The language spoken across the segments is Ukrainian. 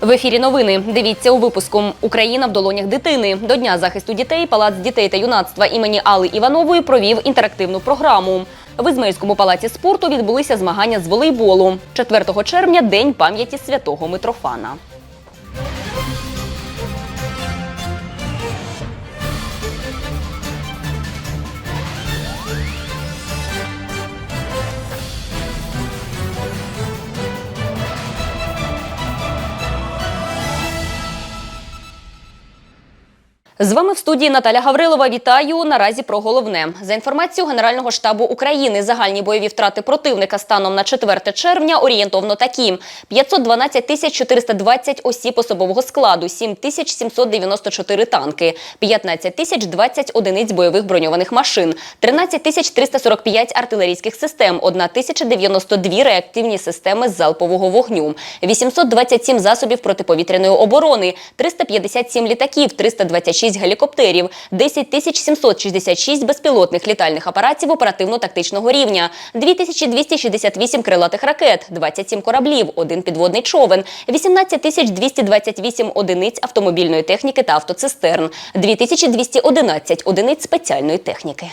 В ефірі новини. Дивіться у випуску Україна в долонях дитини. До Дня захисту дітей Палац дітей та юнацтва імені Алли Іванової провів інтерактивну програму. В Ізмельському палаці спорту відбулися змагання з волейболу. 4 червня День пам'яті святого Митрофана. З вами в студії Наталя Гаврилова. Вітаю. Наразі про головне. За інформацією Генерального штабу України, загальні бойові втрати противника станом на 4 червня орієнтовно такі: 512 тисяч 420 осіб особового складу, 7 тисяч 794 танки, 15 тисяч 20 одиниць бойових броньованих машин, 13 тисяч 345 артилерійських систем, 1 тисяча 92 реактивні системи залпового вогню, 827 засобів протиповітряної оборони, 357 літаків, 326 гелікоптерів, 10 тисяч 766 безпілотних літальних апаратів оперативно-тактичного рівня, 2268 крилатих ракет, 27 кораблів, один підводний човен, 18 тисяч 228 одиниць автомобільної техніки та автоцистерн, 2211 одиниць спеціальної техніки.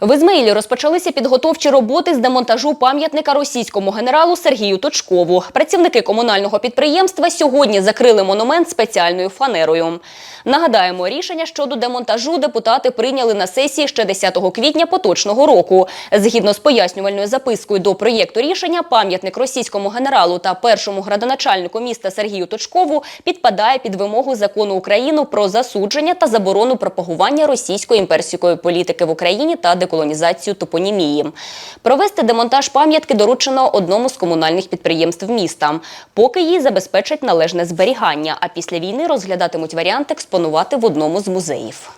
В Ізмаїлі розпочалися підготовчі роботи з демонтажу пам'ятника російському генералу Сергію Точкову. Працівники комунального підприємства сьогодні закрили монумент спеціальною фанерою. Нагадаємо, рішення щодо демонтажу депутати прийняли на сесії ще 10 квітня поточного року. Згідно з пояснювальною запискою до проєкту рішення, пам'ятник російському генералу та першому градоначальнику міста Сергію Точкову підпадає під вимогу закону України про засудження та заборону пропагування російської імперської політики в Україні та деколонізацію топонімії. Провести демонтаж пам'ятки доручено одному з комунальних підприємств міста, поки їй забезпечать належне зберігання. А після війни розглядатимуть варіант експонувати в одному з музеїв.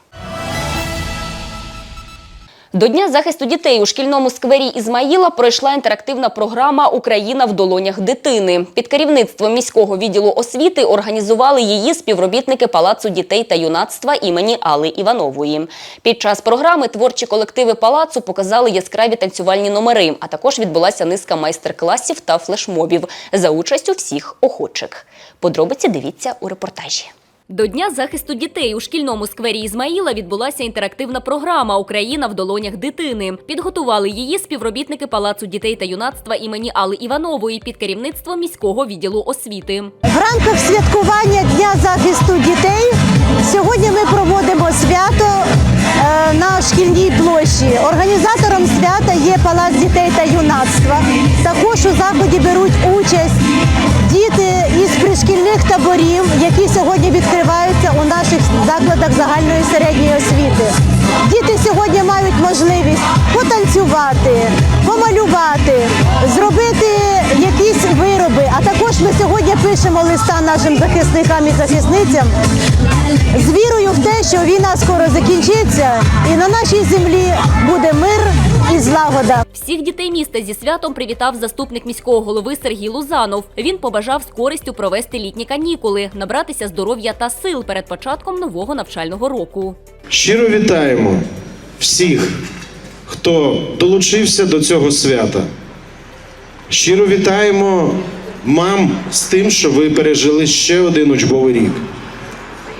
До Дня захисту дітей у шкільному сквері Ізмаїла пройшла інтерактивна програма Україна в долонях дитини. Під керівництвом міського відділу освіти організували її співробітники Палацу дітей та юнацтва імені Алли Іванової. Під час програми творчі колективи палацу показали яскраві танцювальні номери, а також відбулася низка майстер-класів та флешмобів за участю всіх охочих. Подробиці дивіться у репортажі. До Дня захисту дітей у шкільному сквері Ізмаїла відбулася інтерактивна програма Україна в долонях дитини. Підготували її співробітники Палацу дітей та юнацтва імені Алли Іванової під керівництвом міського відділу освіти. В рамках святкування Дня захисту дітей сьогодні ми проводимо свято е, на шкільній площі. Організатором свята є Палац дітей та юнацтва. Також у заході беруть участь діти таборів, які сьогодні відкриваються у наших закладах загальної середньої освіти. Діти сьогодні мають можливість потанцювати, помалювати, зробити якісь вироби. А також ми сьогодні пишемо листа нашим захисникам і захисницям з вірою в те, що війна скоро закінчиться, і на нашій землі буде мир і злагода. Всіх дітей міста зі святом привітав заступник міського голови Сергій Лузанов. Він побажав з користю провести літні канікули, набратися здоров'я та сил перед початком нового навчального року. Щиро вітаємо всіх, хто долучився до цього свята. Щиро вітаємо мам з тим, що ви пережили ще один учбовий рік.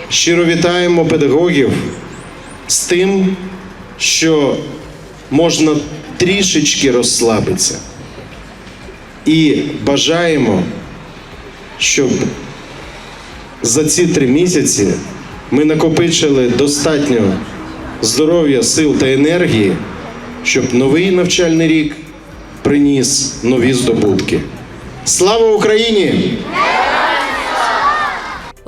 Щиро вітаємо педагогів з тим, що можна трішечки розслабитися. І бажаємо, щоб за ці три місяці ми накопичили достатньо здоров'я, сил та енергії, щоб новий навчальний рік приніс нові здобутки. Слава Україні!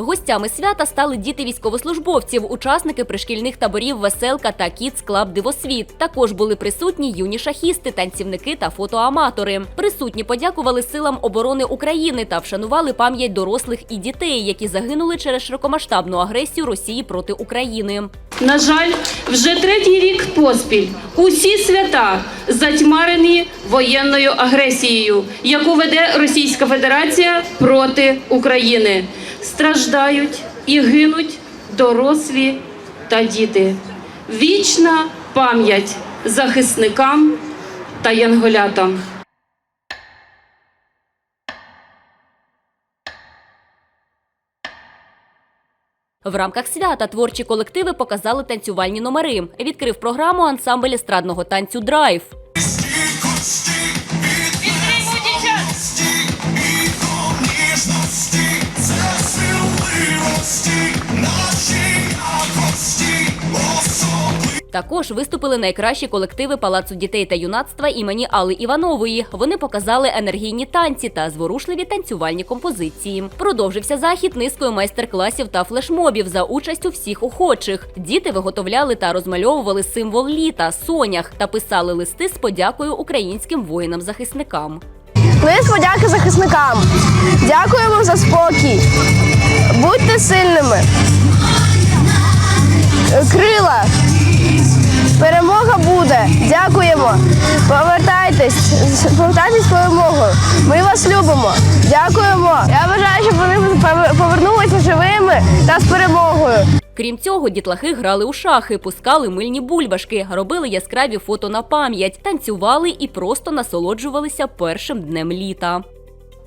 Гостями свята стали діти військовослужбовців, учасники пришкільних таборів Веселка та Кіц Клаб Дивосвіт. Також були присутні юні шахісти, танцівники та фотоаматори. Присутні подякували силам оборони України та вшанували пам'ять дорослих і дітей, які загинули через широкомасштабну агресію Росії проти України. На жаль, вже третій рік поспіль усі свята затьмарені воєнною агресією, яку веде Російська Федерація проти України страждають і гинуть дорослі та діти. Вічна пам'ять захисникам та янголятам. В рамках свята творчі колективи показали танцювальні номери. Відкрив програму ансамбль естрадного танцю Драйв. Також виступили найкращі колективи Палацу дітей та юнацтва імені Алли Іванової. Вони показали енергійні танці та зворушливі танцювальні композиції. Продовжився захід низкою майстер-класів та флешмобів за участю всіх охочих. Діти виготовляли та розмальовували символ літа сонях та писали листи з подякою українським воїнам-захисникам. Лист подяки захисникам. Дякуємо за спокій. Будьте сильними. Крила. Перемога буде. Дякуємо. Повертайтесь. Повертайтесь перемогою. Ми вас любимо. Дякуємо. Я бажаю, щоб вони повернулися живими та з перемогою. Крім цього, дітлахи грали у шахи, пускали мильні бульбашки, робили яскраві фото на пам'ять, танцювали і просто насолоджувалися першим днем літа.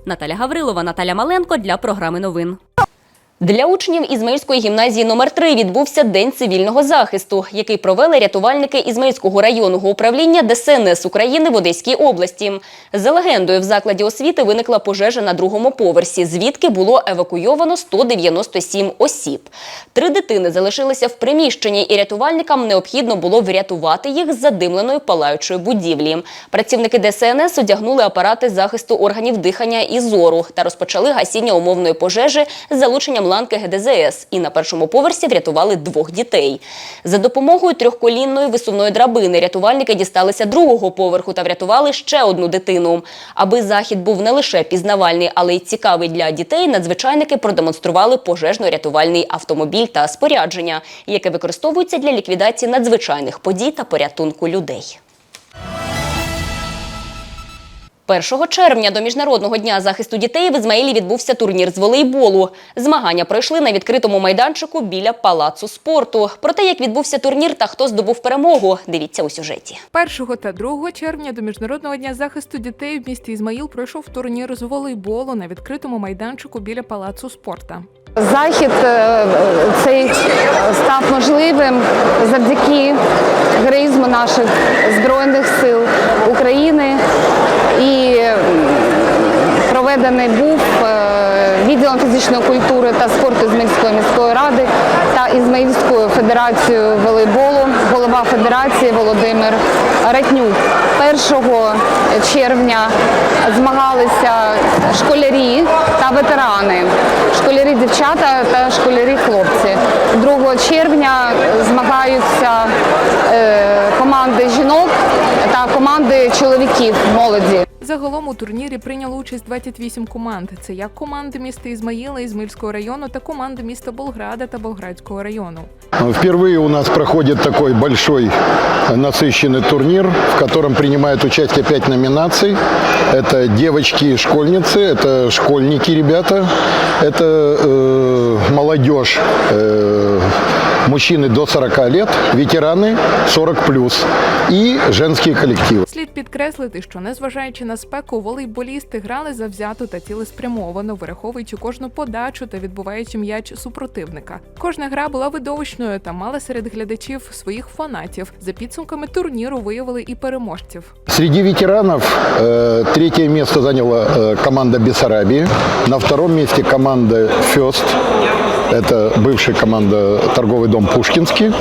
Наталя Гаврилова, Наталя Маленко для програми новин. Для учнів Ізмаїльської гімназії номер 3 відбувся День цивільного захисту, який провели рятувальники Ізмаїльського районного управління ДСНС України в Одеській області. За легендою, в закладі освіти виникла пожежа на другому поверсі, звідки було евакуйовано 197 осіб. Три дитини залишилися в приміщенні, і рятувальникам необхідно було врятувати їх з задимленої палаючої будівлі. Працівники ДСНС одягнули апарати захисту органів дихання і зору та розпочали гасіння умовної пожежі з залученням ланки ГДЗС. І на першому поверсі врятували двох дітей. За допомогою трьохколінної висувної драбини рятувальники дісталися другого поверху та врятували ще одну дитину. Аби захід був не лише пізнавальний, але й цікавий для дітей, надзвичайники продемонстрували пожежно-рятувальний автомобіль та спорядження, яке використовується для ліквідації надзвичайних подій та порятунку людей. 1 червня до Міжнародного дня захисту дітей в Ізмаїлі відбувся турнір з волейболу. Змагання пройшли на відкритому майданчику біля палацу спорту. Про те, як відбувся турнір та хто здобув перемогу, дивіться у сюжеті. 1 та 2 червня до Міжнародного дня захисту дітей в місті Ізмаїл пройшов турнір з волейболу на відкритому майданчику біля палацу спорта. Захід е, цей став можливим завдяки героїзму наших збройних сил України проведений був е, відділом фізичної культури та спорту Ізмаїльської міської ради та Ізмаїльською федерацією волейболу, голова федерації Володимир Ратнюк. 1 червня змагалися школярі та ветерани, школярі дівчата та школярі хлопці. 2 червня змагаються е, команди жінок та команди чоловіків молоді. Загалом у турнірі прийняло участь 28 команд. Це як команди міста Ізмаїла, Ізмаїльського району та команди міста Болграда та Болградського району. Впервые у нас проходит такой большой э, насыщенный турнир, в котором принимают участие пять номинаций. Это девочки и школьницы, это школьники ребята, это э, молодежь, э, мужчины до 40 лет, ветераны 40 плюс и женские коллективы. Слід підкреслити, що незважаючи на спеку, волейболісти грали завзято та цілеспрямовано, вираховуючи кожну подачу та відбуваючи м'яч супротивника. Кожна гра була видовищною та мала серед глядачів своїх фанатів. За підсумками турніру виявили і переможців. Среди ветеранов э, третье место заняла э, команда Бессарабии. На втором месте команда Фест. Это бывшая команда торговый дом Пушкинский.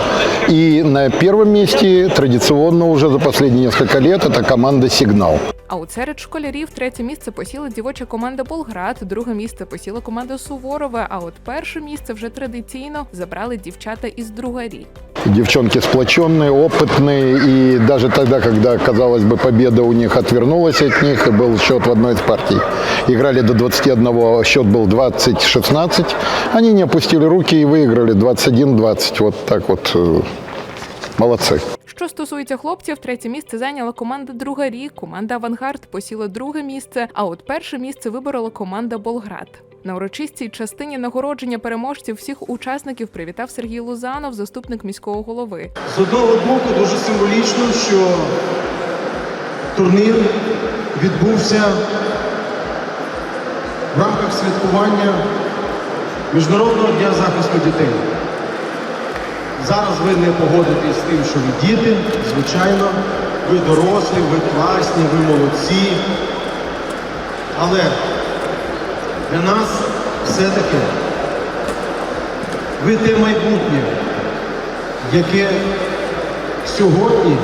И на первом месте традиционно уже за последние несколько лет это команда Сигнал. А от серед школярів третє місце посіла дівоча команда Болград, друге місце посіла команда Суворова. А от перше місце вже традиційно забрали дівчата із другарі. Девчонки сплоченные, опытные. И даже тогда, когда, казалось бы, победа у них отвернулась от них, и был счет в одной из партий. Играли до 21, счет был 20-16. Они не опустили руки и выиграли 21-20. Вот так вот. Молодцы. Що стосується хлопців, третє місце зайняла команда Другарі. Команда Авангард посіла друге місце. А от перше місце виборола команда Болград. На урочистій частині нагородження переможців всіх учасників привітав Сергій Лузанов, заступник міського голови. З одного боку, дуже символічно, що турнір відбувся в рамках святкування Міжнародного дня захисту дітей. Зараз ви не погодитесь з тим, що ви діти, звичайно, ви дорослі, ви класні, ви молодці. Але для нас все-таки ви те майбутнє, яке сьогодні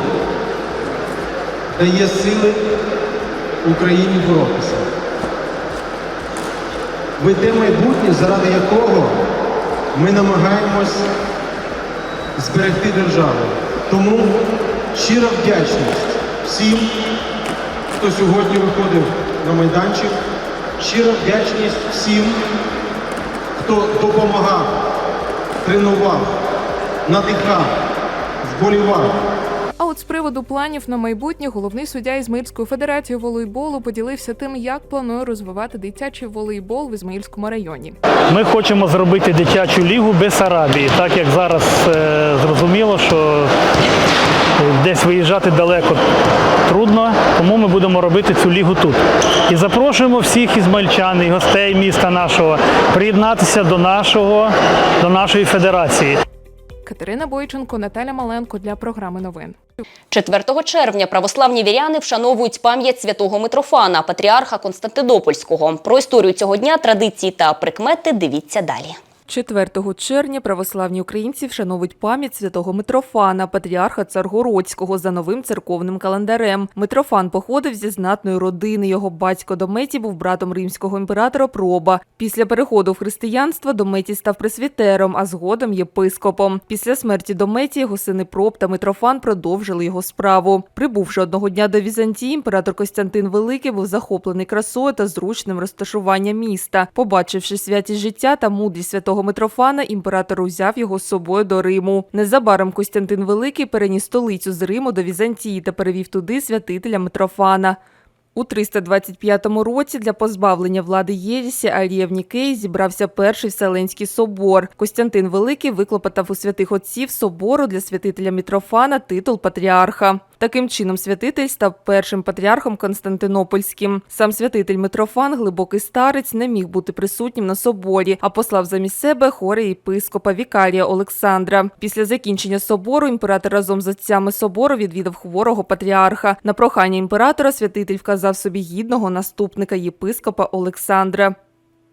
дає сили Україні боротися. Ви те майбутнє, заради якого ми намагаємось зберегти державу. Тому щира вдячність всім, хто сьогодні виходив на майданчик. Щира вдячність всім, хто допомагав, тренував, надихав, вболівав. А от з приводу планів на майбутнє головний суддя Ізмаїльської федерації волейболу поділився тим, як планує розвивати дитячий волейбол в Ізмаїльському районі. Ми хочемо зробити дитячу лігу без Арабії, так як зараз е, зрозуміло, що десь виїжджати далеко трудно, тому ми будемо робити цю лігу тут. І запрошуємо всіх ізмальчан і гостей міста нашого приєднатися до нашого, до нашої федерації. Катерина Бойченко, Наталя Маленко для програми новин. 4 червня православні віряни вшановують пам'ять святого Митрофана, патріарха Константинопольського. Про історію цього дня, традиції та прикмети дивіться далі. 4 червня православні українці вшановують пам'ять святого Митрофана, патріарха Царгородського, за новим церковним календарем. Митрофан походив зі знатної родини. Його батько Дометій був братом римського імператора Проба. Після переходу в християнство Дометій став пресвітером, а згодом єпископом. Після смерті Дометія його сини Проб та Митрофан продовжили його справу. Прибувши одного дня до Візантії, імператор Костянтин Великий був захоплений красою та зручним розташуванням міста. Побачивши святість життя та мудрість святого Митрофана, імператор узяв його з собою до Риму. Незабаром Костянтин Великий переніс столицю з Риму до Візантії та перевів туди святителя Митрофана. У 325 році для позбавлення влади Єрісі Арія Нікеї зібрався перший Вселенський собор. Костянтин Великий виклопотав у святих отців собору для святителя Мітрофана титул патріарха. Таким чином, святитель став першим патріархом Константинопольським. Сам святитель Митрофан, глибокий старець, не міг бути присутнім на соборі, а послав замість себе хоре єпископа Вікарія Олександра. Після закінчення собору імператор разом з отцями собору відвідав хворого патріарха. На прохання імператора святитель вказав собі гідного наступника єпископа Олександра.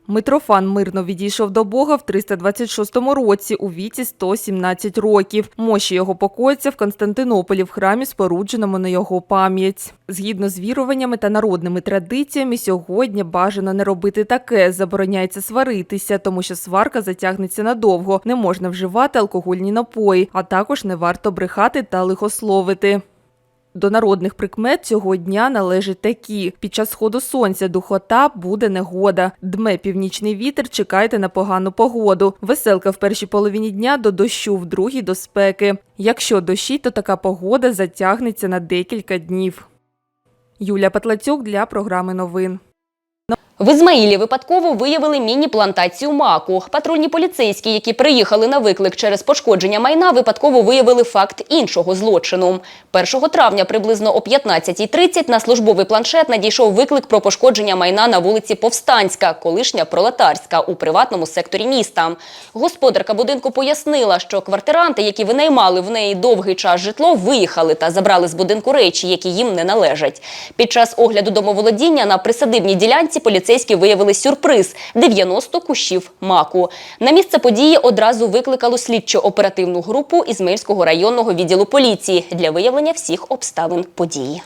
Митрофан мирно відійшов до Бога в 326 році у віці 117 років. Мощі його покоїться в Константинополі в храмі, спорудженому на його пам'ять. Згідно з віруваннями та народними традиціями, сьогодні бажано не робити таке. Забороняється сваритися, тому що сварка затягнеться надовго. Не можна вживати алкогольні напої, а також не варто брехати та лихословити. До народних прикмет цього дня належать такі: під час сходу сонця духота буде негода. Дме північний вітер, чекайте на погану погоду. Веселка в першій половині дня до дощу, в другій до спеки. Якщо дощі, то така погода затягнеться на декілька днів. Юлія Патлацюк для програми новин. В Ізмаїлі випадково виявили міні-плантацію маку. Патрульні поліцейські, які приїхали на виклик через пошкодження майна, випадково виявили факт іншого злочину. 1 травня приблизно о 15.30 на службовий планшет надійшов виклик про пошкодження майна на вулиці Повстанська, колишня Пролетарська, у приватному секторі міста. Господарка будинку пояснила, що квартиранти, які винаймали в неї довгий час житло, виїхали та забрали з будинку речі, які їм не належать. Під час огляду домоволодіння на присадибній ділянці поліцейські виявили сюрприз – 90 кущів маку. На місце події одразу викликало слідчо-оперативну групу Ізмельського районного відділу поліції для виявлення всіх обставин події.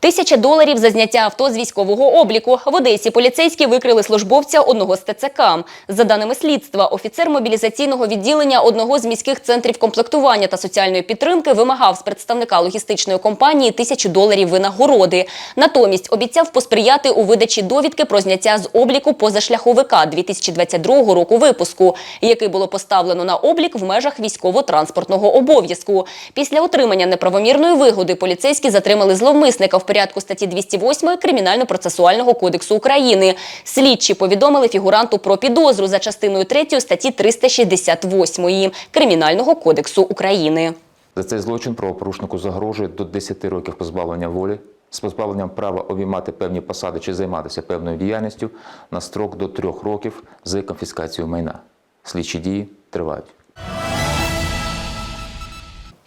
Тисяча доларів за зняття авто з військового обліку. В Одесі поліцейські викрили службовця одного з ТЦК. За даними слідства, офіцер мобілізаційного відділення одного з міських центрів комплектування та соціальної підтримки вимагав з представника логістичної компанії тисячу доларів винагороди. Натомість обіцяв посприяти у видачі довідки про зняття з обліку позашляховика 2022 року випуску, який було поставлено на облік в межах військово-транспортного обов'язку. Після отримання неправомірної вигоди поліцейські затримали зловмисника в порядку статті 208 Кримінально-процесуального кодексу України. Слідчі повідомили фігуранту про підозру за частиною 3 статті 368 Кримінального кодексу України. За цей злочин правопорушнику загрожує до 10 років позбавлення волі з позбавленням права обіймати певні посади чи займатися певною діяльністю на строк до трьох років з конфіскацією майна. Слідчі дії тривають.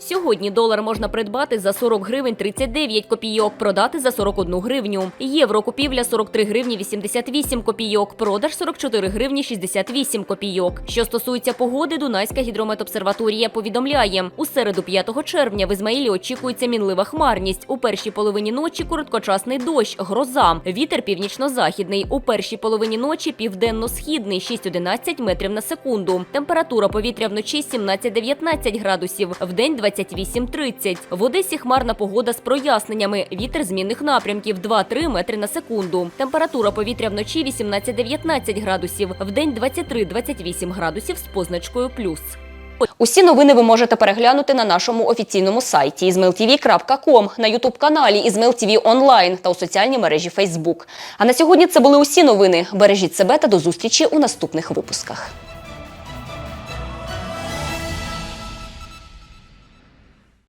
Сьогодні долар можна придбати за 40 гривень 39 копійок, продати за 41 гривню. Євро купівля 43 гривні 88 копійок, продаж 44 гривні 68 копійок. Що стосується погоди, Дунайська гідрометобсерваторія повідомляє, у середу 5 червня в Ізмаїлі очікується мінлива хмарність. У першій половині ночі короткочасний дощ, гроза. Вітер північно-західний. У першій половині ночі південно-східний 6-11 метрів на секунду. Температура повітря вночі 17-19 градусів, вдень 28-30. В Одесі хмарна погода з проясненнями. Вітер змінних напрямків 2-3 метри на секунду. Температура повітря вночі 18-19 градусів, вдень 23-28 градусів з позначкою плюс. Усі новини ви можете переглянути на нашому офіційному сайті izmailtv.com, на ютуб-каналі Izmail Онлайн та у соціальній мережі Facebook. А на сьогодні це були усі новини. Бережіть себе та до зустрічі у наступних випусках.